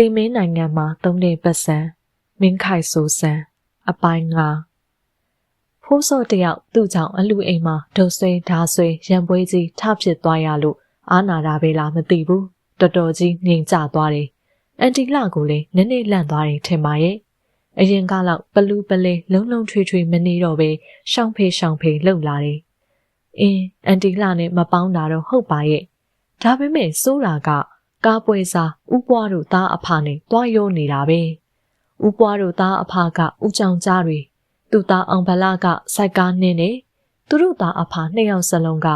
တေမင်းနိုင်ငံမှာသုံးတဲ့ပတ်စံမင်းခိုင်ဆိုဆန်အပိုင်းငါဖိုးစောတယောက်သူ့ကြောင့်အလူအိမ်မှာဒုဆွေဓာဆွေရံပွဲကြီးထဖြစ်သွားရလို့အာနာတာပဲလားမသိဘူးတော်တော်ကြီးငြိမ်ကျသွားတယ်အန်တီလာကိုလည်းနည်းနည်းလန့်သွားတယ်ထင်ပါရဲ့အရင်ကလောက်ပလူပလဲလုံးလုံးထွေးထွေးမနေတော့ပဲရှောင်းဖေးရှောင်းဖေးလှုပ်လာတယ်အင်းအန်တီလာနဲ့မပေါင်းတာတော့ဟုတ်ပါရဲ့ဒါပေမဲ့စိုးတာက ကားပွဲစားဥပွားတို့သားအဖနဲ့တွားရိုးနေတာပဲဥပွားတို့သားအဖကဥကြောင်ကြားတွေသူ့သားအောင်ဗလာကစိုက်ကားနှင်းနေသူတို့သားအဖနှစ်ယောက်စလုံးက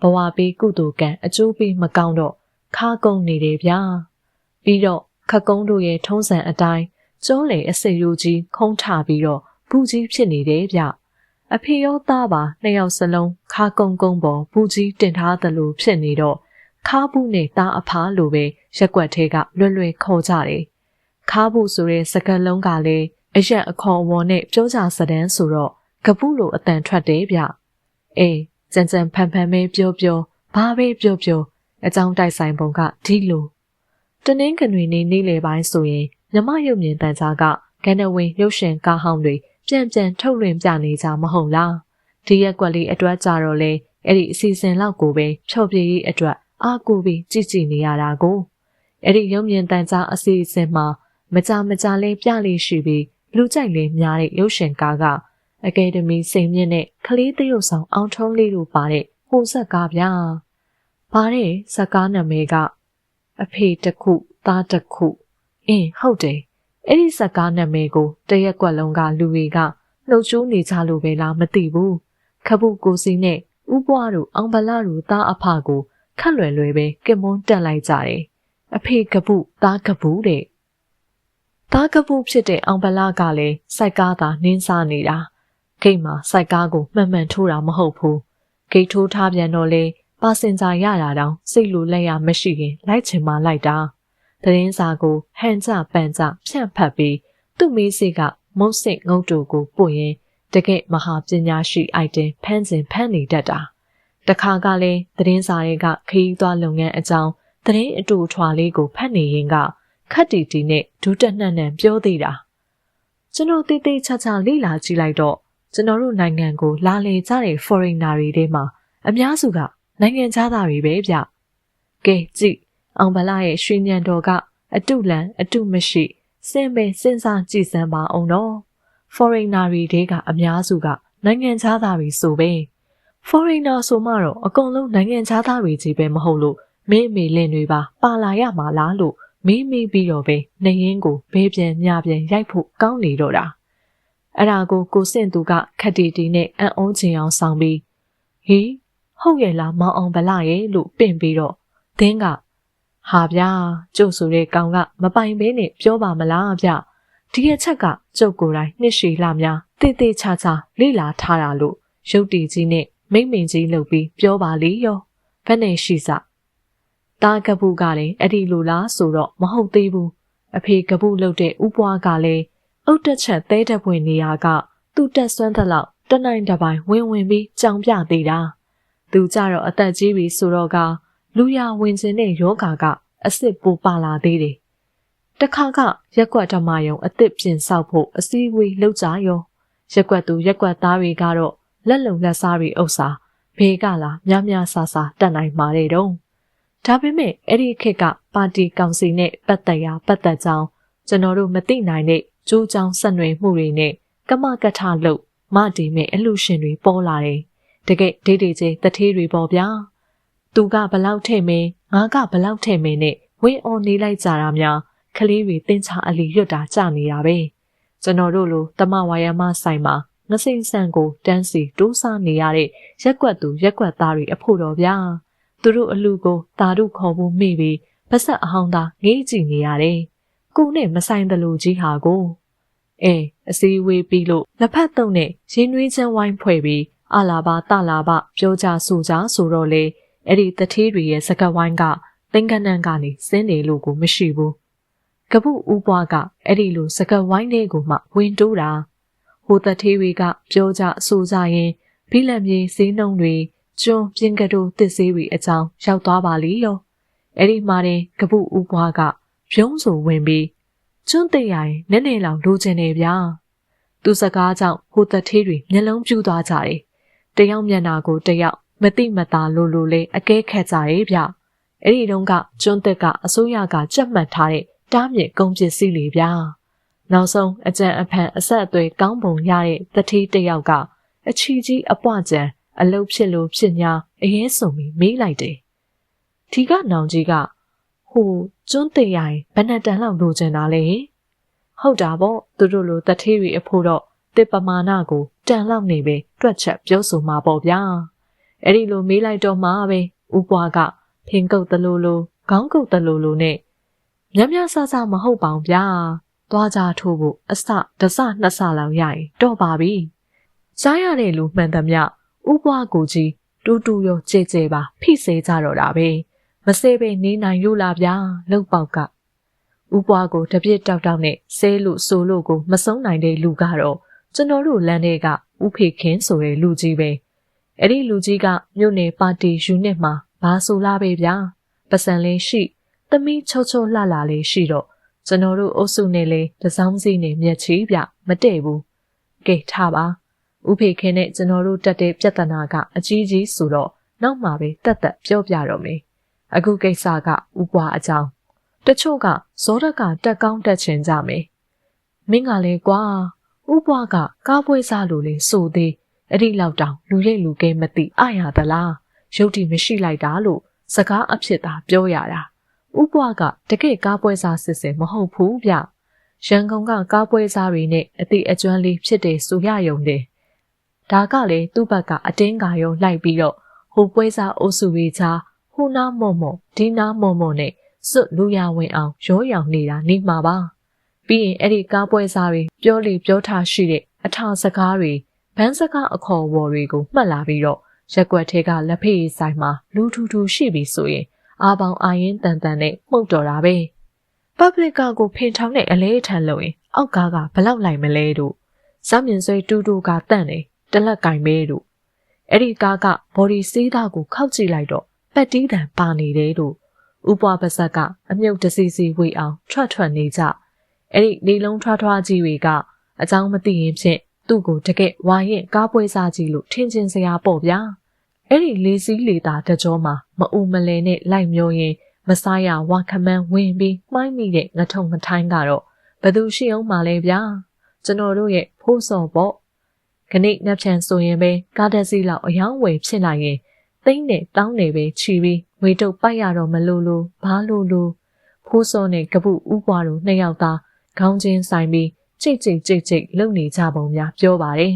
ဘဝပေးကုသိုလ်ကံအကျိုးပေးမကောင်းတော့ခါကုန်းနေတယ်ဗျာပြီးတော့ခကုန်းတို့ရဲ့ထုံးစံအတိုင်းကျုံးလေအစိရူကြီးခုံးထပြီးတော့ဘူးကြီးဖြစ်နေတယ်ဗျအဖေရောသားပါနှစ်ယောက်စလုံးခါကုန်းကုန်းပေါ်ဘူးကြီးတင်ထားသလိုဖြစ်နေတော့ ခါဘူးနဲ့သားအဖားလိုပဲရက်ွက်ထဲကလွယ်လွယ်ခေါ်ကြတယ်ခါဘူးဆိုတဲ့စကားလုံးကလည်းအရက်အခေါ်အဝေါ်နဲ့ပြောကြစတဲ့ဆိုတော့ကပုလိုအတန်ထွက်တယ်ဗျအေးကြံကြံဖန်ဖန်ပဲပြောပြောဘာပဲပြောပြောအကြောင်းတိုက်ဆိုင်ပုံကဒီလိုတနင်းကနွေနေနေ့လေပိုင်းဆိုရင်မြမရုပ်မြင်တန်ကြားကကနဝင်ရုပ်ရှင်ကားဟောင်းတွေပြန်ပြန်ထုတ်လွှင့်ပြနေကြမဟုတ်လားဒီရက်ကွက်လေးအတွက်ကြတော့လေအဲ့ဒီအစီအစဉ်လောက်ကိုပဲဖြော့ပြရေးအတွက် အားကိုပြီးကြည့်ကြည့်နေရတာကိုအဲ့ဒီရုပ်မြင်တန်ကြားအစီအစဉ်မှာမကြမကြလေးပြလေးရှိပြီးလူကြိုက်လေးများတဲ့ရုပ်ရှင်ကားကအကယ်ဒမီစိန်မြင့်နဲ့ကလေးသရုပ်ဆောင်အောင်ထုံးလေးတို့ပါတဲ့ဟိုဆက်ကားဗျာ။ပါတဲ့ဇက်ကားနာမည်ကအဖေတစ်ခုသားတစ်ခုအင်းဟုတ်တယ်။အဲ့ဒီဇက်ကားနာမည်ကိုတရက်ကွက်လုံးကလူတွေကနှုတ်ချိုးနေကြလို့ပဲလားမသိဘူး။ခပုကိုစီနဲ့ဥပွားတို့အောင်ဗလာတို့သားအဖကို ခက်လွယ်လွယ်ပဲကမွန်းတက်လိုက်ကြတယ်။အဖေကပုသားကပုတဲ့။သားကပုဖြစ်တဲ့အောင်ဗလာကလည်းစိုက်ကားသာနင်းစားနေတာ။ဂိတ်မှာစိုက်ကားကိုမှန်မှန်ထိုးတာမဟုတ်ဘူး။ဂိတ်ထိုးထားပြန်တော့လေပါစင်ဂျာရတာတောင်စိတ်လိုလက်ရမရှိရင်လိုက်ချင်မှလိုက်တာ။သတင်းစာကိုဟန်ကြပန်ကြဖြန့်ဖတ်ပြီးသူ့မေးစိတ်ကမုတ်စိတ်ငုတ်တူကိုပို့ရင်တကယ့်မဟာပညာရှိအိုက်တင်ဖန်းစဉ်ဖန်းနေတတ်တာ။ တခါကလည်းသတင်းစာတွေကခရီးသွားလုပ်ငန်းအကြောင်းသတင်းအတူထွာလေးကိုဖတ်နေရင်ကခက်တီတီနဲ့ဒူးတက်နှံ့နှံပြောသေးတာကျွန်တော်တေးသေးချာချာလေ့လာကြည့်လိုက်တော့ကျွန်တော်တို့နိုင်ငံကိုလာလေကြတဲ့ foreigner တွေထဲမှာအများစုကနိုင်ငံသားတွေပဲဗျကဲကြည့်အောင်ဗလာရဲ့ရွှေညံတော်ကအတုလန်အတုမရှိစင်ပင်စဉ်းစားကြည့်စမ်းပါအောင်နော် foreigner တွေတဲကအများစုကနိုင်ငံသားတွေဆိုပဲ foreigner ဆိုမှတော့အကုန်လုံးနိုင်ငံသားတွေကြီးပဲမဟုတ်လို့မင်းမေလင်တွေပါပါလာရမှာလားလို့မေးမိပြီးတော့ပဲနေရင်ကိုဘေးပြန်ညပြန်ရိုက်ဖို့ကောင်းနေတော့တာအဲ့ဒါကိုကိုစင့်သူကခက်တီတီနဲ့အံ့ဩချင်အောင်ဆောင်ပြီးဟီဟုတ်ရဲ့လားမောင်အောင်ဗလာရဲ့လို့ပင့်ပြီးတော့သင်းကဟာဗျာကျုပ်ဆိုတဲ့ကောင်ကမပိုင်ဘဲနဲ့ပြောပါမလားဗျဒီအချက်ကကျုပ်ကိုယ်တိုင်နှစ်ရှည်လာများတည်တည်ချာချာလေ့လာထားတာလို့ရုပ်တည်ကြီးနဲ့ မိမ့်မိန်ကြီးလုပ်ပြီးပြောပါလေရောဘယ်နဲ့ရှိစတာကပုကလည်းအဲ့ဒီလိုလားဆိုတော့မဟုတ်သေးဘူးအဖေကပုလုပ်တဲ့ဥပွားကလည်းအုတ်တက်ချက်သဲတက်ပွင့်နေရကသူ့တက်ဆွမ်းသလောက်တနိုင်တပိုင်ဝင်ဝင်ပြီးကြောင်ပြသေးတာသူကြတော့အသက်ကြီးပြီဆိုတော့ကလူရဝင်ခြင်းနဲ့ယောဂါကအစ်စ်ပူပါလာသေးတယ်တခါကရက်ကွက်ဓမ္မယုံအစ်စ်ပြင်ဆောက်ဖို့အစည်းအဝေးလုပ်ကြရောရက်ကွက်သူရက်ကွက်သားတွေကတော့ လက်လုံလက်စားတွေဥစ္စာဘေးကလာများများဆဆတက်နိုင်မှာတဲ့တုံးဒါပေမဲ့အဲ့ဒီခေတ်ကပါတီကောင်စီနဲ့ပတ်သက်ရာပတ်သက်ကြောင်းကျွန်တော်တို့မသိနိုင်တဲ့ကျိုးချောင်းဆက်နွယ်မှုတွေနဲ့ကမကထလို့မတီမဲ့အလူရှင်တွေပေါ်လာတယ်။တကယ်ဒိတ်တွေချင်းတထေးတွေပေါ်ဗျာ။သူကဘလောက်ထဲ့မင်းငါကဘလောက်ထဲ့မင်းနဲ့ဝင်းအော်နေလိုက်ကြတာများကလေးတွေတင်းချအလီရွတ်တာကြနေတာပဲ။ကျွန်တော်တို့လိုတမဝါယမဆိုင်မှာ ငစိမ့်ဆန်ကိုတန်းစီတိုးစားနေရတဲ့ရက်ကွက်သူရက်ကွက်သားတွေအဖို့တော်ဗျာ။သူတို့အလူကိုတာတို့ခေါ်ဖို့မိပြီးပဆက်အဟောင်းသားငေးကြည့်နေရတယ်။ကိုနဲ့မဆိုင်တလူကြီးဟာကိုအဲအစည်းအဝေးပြီးလို့လက်ဖက်တုံနဲ့ရင်းနှွေးချမ်းဝိုင်းဖွဲ့ပြီးအလာပါတလာပါပြောကြဆိုကြဆိုတော့လေအဲ့ဒီတထေးတွေရဲ့စကဝိုင်းကသင်္ကနန်းကနေစင်းနေလို့ကိုမရှိဘူးကပုဦးပွားကအဲ့ဒီလိုစကဝိုင်းလေးကိုမှဝင်တိုးတာ ဟိုတထေးတွေကပြောကြဆိုကြရင်ဘိလံမြေဈေးနှုန်းတွေကျွန်းပြင်းကတိုးတစ်ဆေးတွေအကြောင်းရောက်သွားပါလိရောအဲ့ဒီမှာတင်ကပုဦးပွားကပြုံးဆိုဝင်ပြီးကျွန်းသိရိုင်နည်းနည်းလောက်လိုချင်နေဗျာသူစကားကြောင့်ဟိုသက်သေးတွေမျက်လုံးပြူးသွားကြတယ်တယောက်မျက်နာကိုတယောက်မတိမတာလိုလိုလေးအကဲခတ်ကြရဲ့ဗျအဲ့ဒီတုန်းကကျွန်းသက်ကအစိုးရကကြက်မှတ်ထားတဲ့တားမြစ်ကုန်ပစ္စည်းလေးဗျာ နောက်ဆုံးအကြံအဖန်အဆက်အသွေးကောင်းပုံရတဲ့တတိတယောက်ကအချီကြီးအပွားကြံအလုတ်ဖြစ်လို့ဖြစ်ညာအရင်ဆုံးပြီးမေးလိုက်တယ်ဒီကနောင်ကြီးကဟိုကျွန်းသေးရိုင်ဘယ်နဲ့တန်လောက်လိုချင်တာလဲဟုတ်တာပေါ့သူတို့လိုတထေးတွေအဖို့တော့တစ်ပမာဏကိုတန်လောက်နေပဲတွက်ချက်ပြောဆိုမှာပေါ့ဗျာအဲ့ဒီလိုမေးလိုက်တော့မှပဲဥပွားကဖင်ကုတ်တလူလူခေါင်းကုတ်တလူလူနဲ့မြမြဆဆမဟုတ်ပါဘူးဗျာ သွားကြထိုးဖို့အစတစနှစ်စလောက်ရရင်တော့ပါပြီစားရတဲ့လူမှန်သမျှဥပွားကိုကြီးတူတူရောကြဲကြဲပါဖိစေကြတော့တာပဲမစေပဲနေနိုင်လို့လားဗျာလောက်ပေါက်ကဥပွားကိုတပြစ်တောက်တောက်နဲ့ဆဲလို့ဆိုလို့ကိုမဆုံးနိုင်တဲ့လူကတော့ကျွန်တော်တို့လမ်းထဲကဥဖေခင်ဆိုတဲ့လူကြီးပဲအဲ့ဒီလူကြီးကမြို့နယ်ပါတီယူနစ်မှာဘာဆိုလာပဲဗျာပစံလေးရှိသမီးချိုချိုလှလှလေးရှိတော့ ကျွန်တော်တို့အုပ်စုနဲ့လေတစောင်းစီနဲ့မျက်ချီပြမတည့်ဘူးကဲထားပါဥဖေခင်းနဲ့ကျွန်တော်တို့တက်တဲ့ပြဿနာကအကြီးကြီးဆိုတော့နောက်မှပဲတက်တက်ပြောပြတော့မယ်အခုကိစ္စကဥပွားအကြောင်းတချို့ကဇောရကတက်ကောင်းတက်ချင်ကြမယ်မင်းကလည်းကွာဥပွားကကားပွဲစားလိုလေဆိုသေးအဲ့ဒီလောက်တောင်လူရိတ်လူကဲမသိအရသလားရုပ်တည်မရှိလိုက်တာလို့စကားအဖြစ်သာပြောရတာ ဥပွားကတကယ့်ကားပွဲစားစစ်စစ်မဟုတ်ဘူးဗျရန်ကုန်ကကားပွဲစားတွေနဲ့အတိအကျွမ်းလေးဖြစ်တယ်ဆိုရယုံတယ်ဒါကလည်းသူ့ဘက်ကအတင်းကာယုံလိုက်ပြီးတော့ဟိုပွဲစားအုပ်စုဝေးချာဟိုနာမော့မော့ဒီနာမော့မော့နဲ့စွတ်လူရဝင်အောင်ရောရောင်နေတာနေမှာပါပြီးရင်အဲ့ဒီကားပွဲစားတွေပြောလေပြောထားရှိတဲ့အထာစကားတွေဘန်းစကားအခေါ်အဝေါ်တွေကိုမှတ်လာပြီးတော့ရက်ွက်ထဲကလက်ဖေးဆိုင်မှာလူထူထူရှိပြီဆိုရင် အာပေါင်အာရင်တန်တန်နဲ့မှုတ်တော်တာပဲပပလစ်ကာကိုဖင်ထောင်းတဲ့အလဲထန်လို့ရင်အောက်ကားကဘလောက်လိုက်မလဲတို့စမြင်ဆွေတူတူကတန့်နေတလက်ကင်မဲတို့အဲ့ဒီကားကဘော်ဒီစေးသားကိုခောက်ကြည့်လိုက်တော့ပတ်တီးတန်ပါနေတယ်တို့ဥပွားပါဇက်ကအမြုပ်တစီစီဝေအောင်ထွက်ထွက်နေကြအဲ့ဒီနေလုံးထွားထွားကြီးတွေကအကြောင်းမသိရင်ဖြင့်သူ့ကိုတကယ်ဝါရင်ကားပွဲစားကြီးလို့ထင်ချင်စရာပေါ့ဗျာ အဲ့ဒီလေးစည်းလေတာတကြောမှာမအူမလဲနဲ့လိုက်မျိုးရင်မစားရဝါခမန်းဝင်ပြီးမှိုင်းမိတဲ့ငထုံငထိုင်းကတော့ဘသူရှိအောင်မလဲဗျာကျွန်တော်တို့ရဲ့ဖိုးစော်ပေါ့ခဏနှက်ချန်ဆိုရင်ပဲကားတက်စီလောက်အယောင်းဝယ်ဖြစ်လာရင်သိမ့်နဲ့တောင်းနေပဲချီပြီးဝေတုပ်ပိုက်ရတော့မလို့လို့ဘာလို့လို့ဖိုးစောနဲ့ကပုဥပွားတို့နှစ်ယောက်သားခေါင်းချင်းဆိုင်ပြီးကြိတ်ကြိတ်ကြိတ်ကြိတ်လုံနေကြပုံများပြောပါတယ်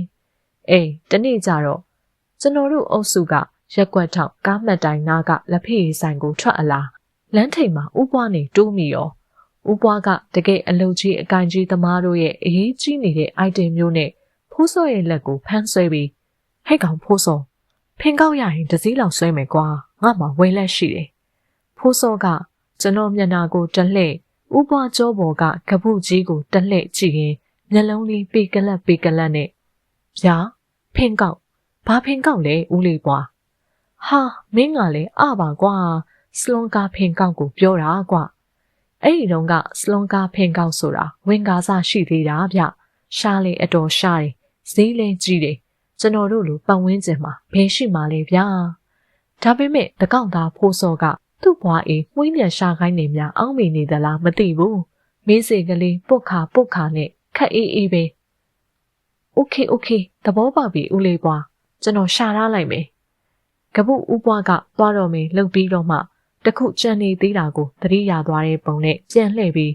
အေးတနေ့ကျတော့ ကျွန်တော်တို့အုပ်စုကရက်ွက်ထောက်ကားမှတ်တိုင်နာကလက်ဖေးဆိုင်ကိုထွက်အလားလမ်းထိပ်မှာဥပွားနေတိုးမိရောဥပွားကတကယ်အလုကြီးအကင်ကြီးသမားတို့ရဲ့အရေးကြီးနေတဲ့ item မျိုးနဲ့ဖိုးစောရဲ့လက်ကိုဖမ်းဆွဲပြီးဟဲ့ကောင်ဖိုးစောဖင်ကောက်ရရင်တစည်းလောက်ဆွဲမယ်ကွာငါမှဝဲလက်ရှိတယ်ဖိုးစောကကျွန်တော်မျက်နှာကိုတလှဲ့ဥပွားကြောပေါ်ကကပုကြီးကိုတလှဲ့ကြည့်ရင်မျက်လုံးလေးပေကလတ်ပေကလတ်နဲ့ဗျာဖင်ကောက် ဘာဖင်ကောက်လဲဦးလေးပွားဟာမင်းကလည်းအပါကွာစလွန်ကာဖင်ကောက်ကိုပြောတာကွာအဲ့ဒီတော့ကစလွန်ကာဖင်ကောက်ဆိုတာဝင်ကားစားရှိသေးတာဗျရှားလေအတော်ရှားတယ်ဈေးလဲကြီးတယ်ကျွန်တော်တို့လိုပတ်ဝန်းကျင်မှာဘယ်ရှိမှလဲဗျာဒါပေမဲ့တကောက်သားဖိုးစောကသူ့ဘွားအေးမှုင်းမြန်ရှာခိုင်းနေများအောင်းမိနေသလားမသိဘူးမင်းစေကလေးပုတ်ခါပုတ်ခါနဲ့ခက်အေးအေးပဲโอเคโอเคသဘောပေါက်ပြီဦးလေးဘွား ကျွန်တော်ရှာထားလိုက်မယ်ကပုဦးဘွားကသွားတော့မယ်လှုပ်ပြီးတော့မှတခုကြံနေသေးတာကိုသတိရသွားတဲ့ပုံနဲ့ကြံလှည့်ပြီး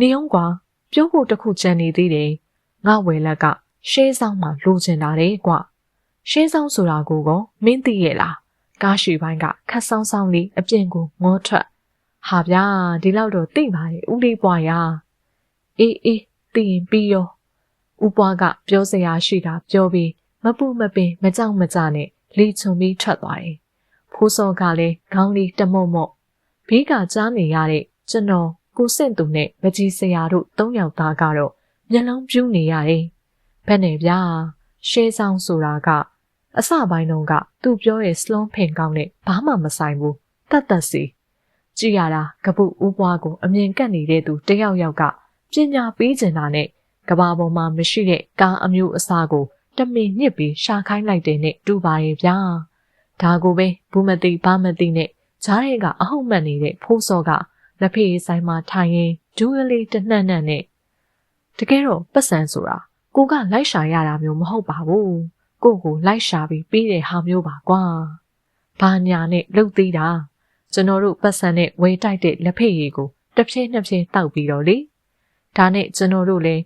နေအောင်ကွာပြောဖို့တခုကြံနေသေးတယ်ငါဝယ်လက်ကရှေးဆောင်မှလိုချင်တာတဲ့ကွရှေးဆောင်ဆိုတာကိုကမင်းသိရဲ့လားကားရှိပိုင်းကခတ်ဆောင်ဆောင်လေးအပြင်ကိုငေါထွက်ဟာဗျာဒီလောက်တော့သိပါရဲ့ဦးလေးပွားရအေးအေးသိရင်ပြီးရောဦးပွားကပြောစရာရှိတာပြောပြီး မပူမပင်မကြောက်မကြနဲ့လေချုံပြီးထွက်သွားတယ်ဖိုးစောကလည်းခေါင်းလေးတမုံမော့ဘေးကကြားနေရတဲ့ကျွန်တော်ကိုစင့်သူနဲ့မကြီးစရာတို့သုံးယောက်သားကတော့မျက်လုံးပြူးနေရတယ်ဘယ်နဲ့ဗျာရှေးဆောင်ဆိုတာကအစပိုင်းတုန်းကသူပြောရဲ့စလုံးဖင်ကောင်းနဲ့ဘာမှမဆိုင်ဘူးတတ်တတ်စီကြည်ရတာကပုဦးပွားကိုအမြင်ကပ်နေတဲ့သူတယောက်ယောက်ကပညာပေးကျင်တာနဲ့ကဘာပေါ်မှာမရှိတဲ့ကားအမျိုးအစားကို တမင်ညစ်ပြီးရှာခိုင်းလိုက်တဲ့နဲ့တူပါရဲ့ဗျာဒါကိုပဲဘူးမသိဘာမသိနဲ့ဂျားရဲကအဟုတ်မှတ်နေတဲ့ဖိုးစောကလက်ဖေးဆိုင်မှာထိုင်ရင်ဒူးကလေးတနှံ့နှံ့နဲ့တကယ်တော့ပတ်စံဆိုတာကိုကလိုက်ရှာရတာမျိုးမဟုတ်ပါဘူးကိုကိုလိုက်ရှာပြီးပြီးတဲ့ဟာမျိုးပါကွာဘာညာနဲ့လှုပ်သေးတာကျွန်တော်တို့ပတ်စံနဲ့ဝေတိုက်တဲ့လက်ဖေးရည်ကိုတစ်ဖြည်းနှစ်ဖြည်းတောက်ပြီးတော့လေဒါနဲ့ကျွန်တော်တို့လည်း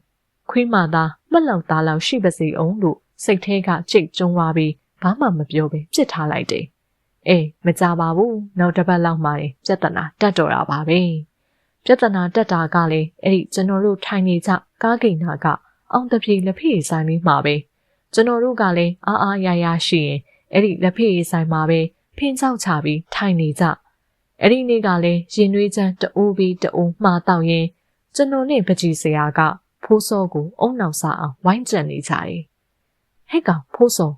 ခွေးမသားမှတ်လောက်သားလောက်ရှိပါစေအောင်လို့စိတ်ထဲကကြိတ်ကျုံသွားပြီးဘာမှမပြောဘဲပြစ်ထားလိုက်တယ်အေးမကြပါဘူးနောက်တစ်ပတ်လောက်မှရင်ပြဿနာတက်တော်တာပါပဲပြဿနာတက်တာကလည်းအဲ့ဒီကျွန်တော်တို့ထိုင်နေကြကားကိန်းနာကအောင်တပြေလက်ဖေးဆိုင်လေးမှာပဲကျွန်တော်တို့ကလည်းအားအားရရရှိရင်အဲ့ဒီလက်ဖေးဆိုင်မှာပဲဖင်းချောက်ချပြီးထိုင်နေကြအဲ့ဒီနေ့ကလည်းရင်နွေးချမ်းတူပြီးတူမှားတော့ရင်ကျွန်တော်နဲ့ပကြီးစရာက ဖိုးစောကိုအုံနောက်စားအောင်ဝိုင်းကြံနေကြတယ်ဟဲ့ကောင်ဖိုးစော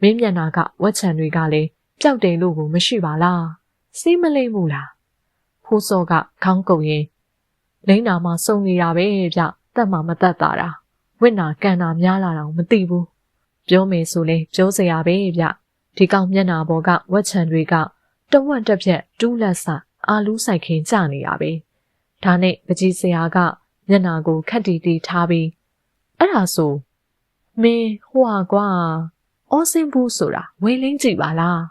မင်းမျက်နာကဝက်ချံတွေကလည်းပျောက်တယ်လို့ကိုမရှိပါလားစီးမလိမ့်ဘူးလားဖိုးစောကခေါင်းကုပ်ရင်လိမ့်နာမှာစုံနေတာပဲဗျတက်မှာမတက်တာတာဝင့်နာကန်နာများလာတော့မသိဘူးပြောမယ်ဆိုလဲပြောစရာပဲဗျဒီကောင်မျက်နာပေါ်ကဝက်ချံတွေကတဝက်တက်ပြက်တူးလက်ဆအာလူးဆိုင်ခင်းကြနေရပဲဒါနဲ့ပကြီးစရာက မျက်နာကိုခက်တီတီထားပြီးအဲ့ဒါဆိုမင်းဟွာကွာအော်စင်ဘူးဆိုတာဝေလင်းကြည့်ပါလား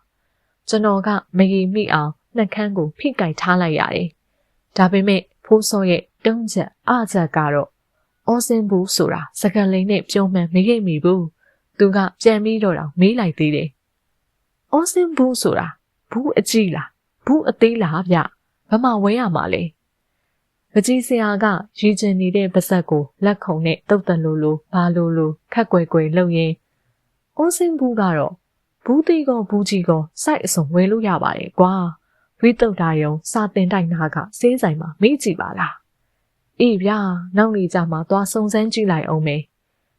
ကျွန်တော်ကမရီမိအောင်နှက်ခမ်းကိုဖိကိုက်ထားလိုက်ရတယ်ဒါပေမဲ့ဖိုးစောရဲ့တုံးချက်အချက်ကတော့အော်စင်ဘူးဆိုတာစကလိန်နဲ့ပြောမှန်မရိပ်မိဘူးသူကကြံပြီးတော့တောင်မေးလိုက်သေးတယ်အော်စင်ဘူးဆိုတာဘူးအကြည့်လားဘူးအသေးလားဗျဘမဝဲရမှာလဲ ပကြီးဆရာကရည်ကျင်နေတဲ့ပါဇက်ကိုလက်ခုံနဲ့တုတ်တလူလူဘာလူလူခက်ကွယ်ကွယ်လှုပ်ရင်းအုံးစင်းဘူးကတော့ဘူးတီကောဘူးကြီးကောစိုက်အစုံဝယ်လို့ရပါတယ်ကွာဝိတုတ်တာယုံစာတင်တိုက်နာကစေးဆိုင်မှာမေ့ကြည့်ပါလားအေးဗျာနောက်နေကြမှာသွားစုံစမ်းကြည့်လိုက်အောင်မေ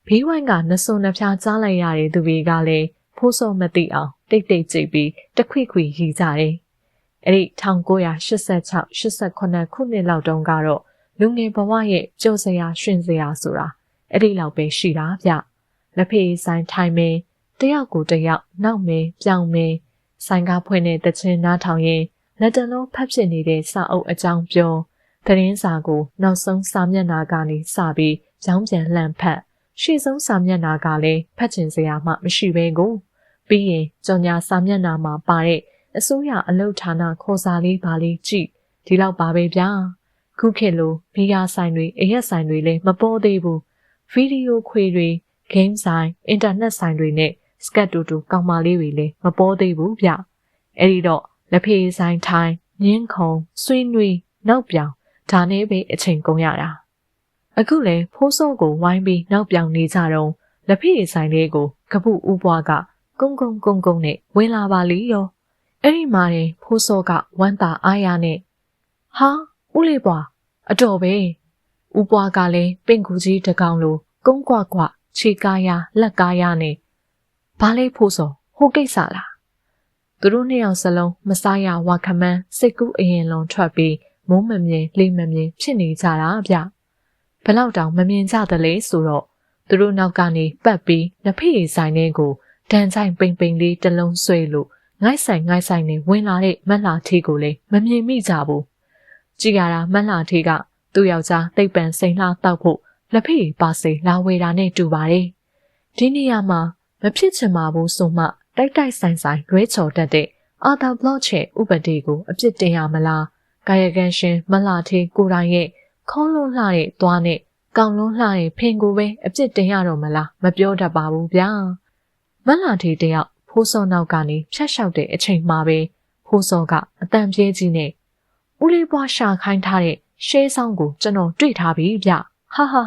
ဘေးဝိုင်းကနစွန်နှဖျားကြားလိုက်ရတဲ့သူတွေကလည်းဖိုးစောမသိအောင်တိတ်တိတ်ကြိတ်ပြီးတခွိခွိရီကြတယ် အဲ့ဒီ1986 89ခုနှစ်လောက်တုန်းကတော့လူငယ်ဘဝရဲ့ကြောက်စရာရှင်စရာဆိုတာအဲ့ဒီလောက်ပဲရှိတာဗျလက်ဖေးဆိုင်ထိုင်မင်းတယောက်ကိုတယောက်နောက်မင်းပြောင်းမင်းဆိုင်ကားဖွင့်တဲ့တခြင်းနားထောင်ရင်လက်တလုံးဖတ်ဖြစ်နေတဲ့စာအုပ်အကြောင်းပြောသတင်းစာကိုနောက်ဆုံးစာမျက်နှာကနေစပြီးရောင်းပြန်လှန်ဖတ်ရှေ့ဆုံးစာမျက်နှာကလည်းဖတ်ချင်စရာမှမရှိဘဲကိုပြီးရင်ကြော်ညာစာမျက်နှာမှာပါတဲ့ အစိုးရအလုပ်ဌာနခေါ်စာလေးပါလေးကြည့်ဒီလောက်ပါပဲဗျာခုခေတ်လိုဘီယာဆိုင်တွေအရက်ဆိုင်တွေလည်းမပေါ်သေးဘူးဗီဒီယိုခွေတွေဂိမ်းဆိုင်အင်တာနက်ဆိုင်တွေနဲ့စကတ်တူတူကောင်မလေးတွေလည်းမပေါ်သေးဘူးဗျအဲ့ဒီတော့လက်ဖေးဆိုင်ထိုင်ညင်းခုံဆွေးနွေးနောက်ပြောင်ဒါနဲ့ပဲအချိန်ကုန်ရတာအခုလေဖိုးစောကိုဝိုင်းပြီးနောက်ပြောင်နေကြတော့လက်ဖေးဆိုင်လေးကိုကပုဦးပွားကကုန်းကုန်းကုန်းကုန်းနဲ့ဝင်လာပါလိရော အဲ့ဒီမှာရင်ဖိုးစောကဝမ်းသာအားရနဲ့ဟာဦးလေးပွားအတော်ပဲဦးပွားကလည်းပင့်ကူကြီးတကောင်လိုကုန်းကွကွခြေကားရလက်ကားရနဲ့ဘာလေးဖိုးစောဟိုကိစ္စလားသူတို့နှစ်ယောက်စလုံးမစားရဝါခမန်းစိတ်ကူးအရင်လုံးထွက်ပြီးမိုးမမြင်လေမမြင်ဖြစ်နေကြတာဗျဘလောက်တောင်မမြင်ကြသလဲဆိုတော့သူတို့နောက်ကနေပတ်ပြီးလက်ဖေးဆိုင်ထဲကိုဒန်ဆိုင်ပိန်ပိန်လေးတစ်လုံးဆွဲလို့ ငိုက်ဆိုင်ငိုက်ဆိုင်နဲ့ဝင်လာတဲ့မက်လာထေးကိုလည်းမမြင်မိကြဘူးကြည်ရတာမက်လာထေးကသူ့ယောက်ျားတိတ်ပန်စိန်လှတောက်ဖို့လက်ဖေးပါစေလာဝေတာနဲ့တူပါတယ်ဒီနေရာမှာမဖြစ်ချင်ပါဘူးဆိုမှတိုက်တိုက်ဆိုင်ဆိုင်ရွဲချော်တတ်တဲ့အာသာဘလော့ချေဥပဒေကိုအပြစ်တင်ရမလားကာယကံရှင်မလှထေးကိုတိုင်ရဲ့ခေါင်းလုံးလှတဲ့သွားနဲ့ကောင်လုံးလှတဲ့ဖင်ကိုပဲအပြစ်တင်ရတော့မလားမပြောတတ်ပါဘူးဗျာမလှထေးတယောက် ဖိုးစောနောက်ကနေဖြတ်လျှောက်တဲ့အချိန်မှာပဲဖိုးစောကအတန်ပြဲကြီးနဲ့ဦးလေးပွားရှာခိုင်းထားတဲ့ရှဲဆောင်ကိုကျွန်တော်တွေ့ထားပြီဗျဟာဟာ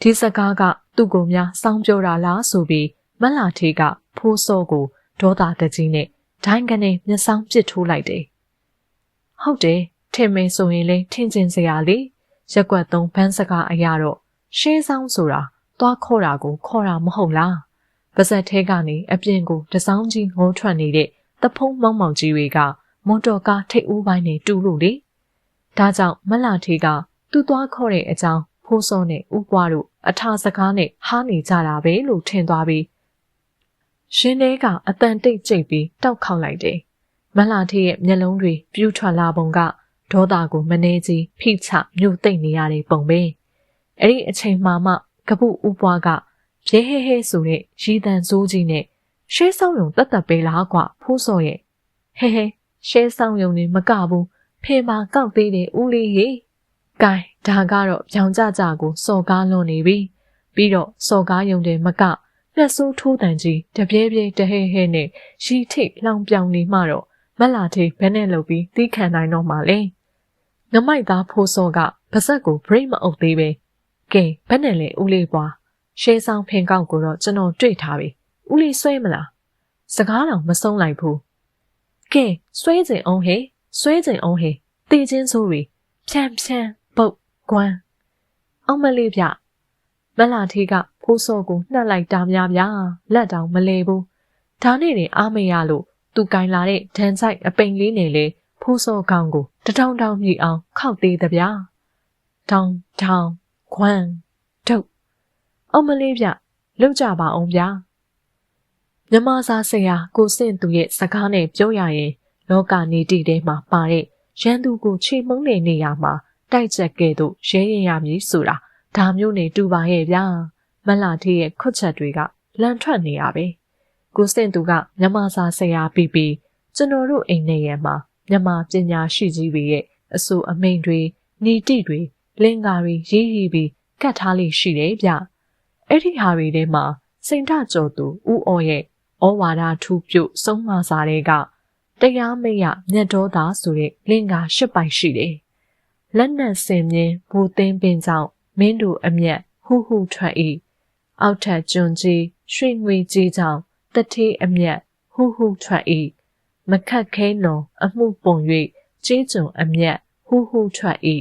ဒီစကားကသူ့ကိုများစောင်းပြောတာလားဆိုပြီးမလာထေးကဖိုးစောကိုဒေါသတကြီးနဲ့ဒိုင်းကနေမျက်စောင်းပစ်ထိုးလိုက်တယ်ဟုတ်တယ်ထင်မင်းဆိုရင်လေထင်ကျင်စရာလေရက်ွက်သုံးဘန်းစကားအရာတော့ရှဲဆောင်ဆိုတာသွားခေါ်တာကိုခေါ်တာမဟုတ်လား ပါဇက်ထဲကနေအပြင်ကိုတစောင်းကြီးငိုးထွက်နေတဲ့တဖုံးမောင်းမောင်ကြီးတွေကမော်တော်ကားထိတ်ဦးပိုင်းနဲ့တူလို့လေဒါကြောင့်မလာထေကသူ့သွားခေါ်တဲ့အကြောင်းဖိုးစောနဲ့ဦးပွားတို့အထာစကားနဲ့ဟားနေကြတာပဲလို့ထင်သွားပြီးရှင်လေးကအတန်တိတ်ကျိတ်ပြီးတောက်ခေါက်လိုက်တယ်။မလာထေရဲ့မျက်လုံးတွေပြူးထွက်လာပုံကဒေါသကိုမနေကြီးဖိချမြို့သိမ့်နေရတဲ့ပုံပဲ။အဲ့ဒီအချိန်မှမှကပုဦးပွားက ရဲဟဲဟဲဆိုတဲ့ရီတန်စိုးကြီးနဲ့ရှဲဆောင်ယုံတက်တက်ပဲလားကွာဖိုးစောရဲ့ဟဲဟဲရှဲဆောင်ယုံနေမကဘူးဖေမာကောက်သေးတယ်ဦးလေးရေ။ကဲဒါကတော့ပြောင်ကြကြကိုစော်ကားလွန်နေပြီ။ပြီးတော့စော်ကားယုံတယ်မကလက်ဆိုးထိုးတန်ကြီးတပြဲပြဲတဟဲဟဲနဲ့ရီထိတ်လောင်ပြောင်နေမှတော့မလာသေးဘဲနဲ့လုပ်ပြီးတီးခံနိုင်တော့မှလေ။ငမိုက်သားဖိုးစောကပါဇက်ကို break မအုပ်သေးပဲ။ကဲဘယ်နဲ့လဲဦးလေးပွား ရှဲဆောင်ဖင်ကောက်ကိုတော့ကျွန်တော်တွေ့ထားပြီ။ဦးလေးဆွဲမလား။စကားတော့မဆုံးလိုက်ဘူး။ကဲဆွဲစဉ်အောင်ဟေးဆွဲစဉ်အောင်ဟေးတေးချင်းဆိုးရီဖြန်းဖြန်းပုတ်ကွမ်းအောင်မလေးဗျမလာထီကဖိုးစောကိုနှက်လိုက်တာများများလက်တောင်မလဲဘူးဒါနဲ့နေအားမရလို့သူကင်လာတဲ့ဒန်ဆိုင်အပိန်လေးနဲ့လေဖိုးစောကောင်ကိုတထောင်ထောင်မြည်အောင်ခောက်သေးတဲ့ဗျာတောင်တောင်ခွန်းထုတ် အောင်မလေးဗျလောက်ကြပါအောင်ဗျာမြမစားဆရာကိုစင့်သူရဲ့စကားနဲ့ပြောရရင် လောကနေတိထဲမှာပါတဲ့ရန်သူကိုချေမုန်းနေနေရမှာတိုက်ချက်ကဲ့သို့ရဲရင်ရမည်ဆိုတာဒါမျိုးနေတူပါရဲ့ဗျာမလာထေးရဲ့ခွတ်ချက်တွေကလန်ထွက်နေရပဲကိုစင့်သူကမြမစာဆရာပြီးပြီးကျွန်တော်တို့အိမ်နေရမှာမြမပညာရှိကြီးတွေရဲ့အဆိုအမိန်တွေနီတိတွေလင်္ကာတွေရေးရေးပြီးကတ်ထားလေးရှိတယ်ဗျ အဲ့ဒီဟာတွေထဲမှာစိန်ထကျော်သူဦးအော်ရဲ့ဩဝါဒထူးပြုဆုံးမစာတွေကတရားမရမြတ်တော်သားဆိုတဲ့လင်္ကာရှစ်ပိုင်ရှိတယ်လက်နက်စင်မြင်းဘူသိန်းပင်ကြောင့်မင်းတို့အမျက်ဟူးဟူးထွက်၏အောက်ထက်ကျွန်းကြီးရွှေငွေကြီးကြောင့်တထေးအမျက်ဟူးဟူးထွက်၏မခတ်ခဲလွန်အမှုပုံ၍ကြေးကျွန်အမျက်ဟူးဟူးထွက်၏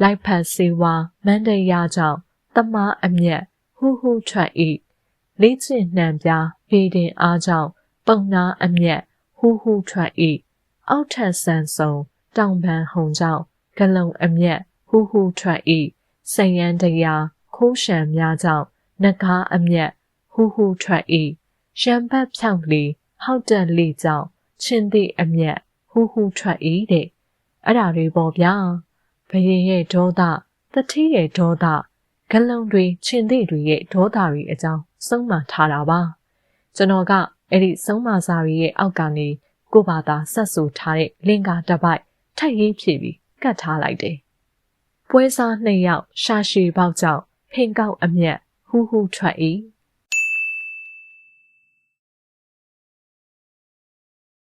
လိုက်ဖတ်စေဝါမန္တရာကြောင့်တမားအမျက် ဟူးဟူးထွက်၏လေးချင်နှံပြားဖေးတင်အားကြောင့်ပုံနာအမျက်ဟူးဟူးထွက်၏အောက်ထက်ဆန်စုံတောင်ပန်ဟုံကြောင့်ဂလုံအမျက်ဟူးဟူးထွက်၏စယံတရားခိုးရှံများကြောင့်နဂါအမျက်ဟူးဟူးထွက်၏ရှံဘတ်ဖြောင့်လီဟောက်တန်လီကြောင့်ချင်းသည့်အမျက်ဟူးဟူးထွက်၏တဲ့အဲ့ဒါတွေပေါ့ဗျာဘယင်ရဲ့ဒေါသတတိရဲ့ဒေါသ ဂလုံတွေချင်းသည့်တွေရဲ့ဒေါသတွေအကြောင်းဆုံးမထားတာပါကျွန်တော်ကအဲ့ဒီဆုံးမစာတွေရဲ့အောက်ကနေကိုဘာသာဆက်ဆူထားတဲ့လင်္ကာတပိုက်ထပ်ရေးဖြည့်ပြီးကတ်ထားလိုက်တယ်။ပွဲစားနှစ်ယောက်ရှာရှည်ပေါက်ကြောင့်ဖင်ကောက်အမျက်ဟူးဟူးထွက်၏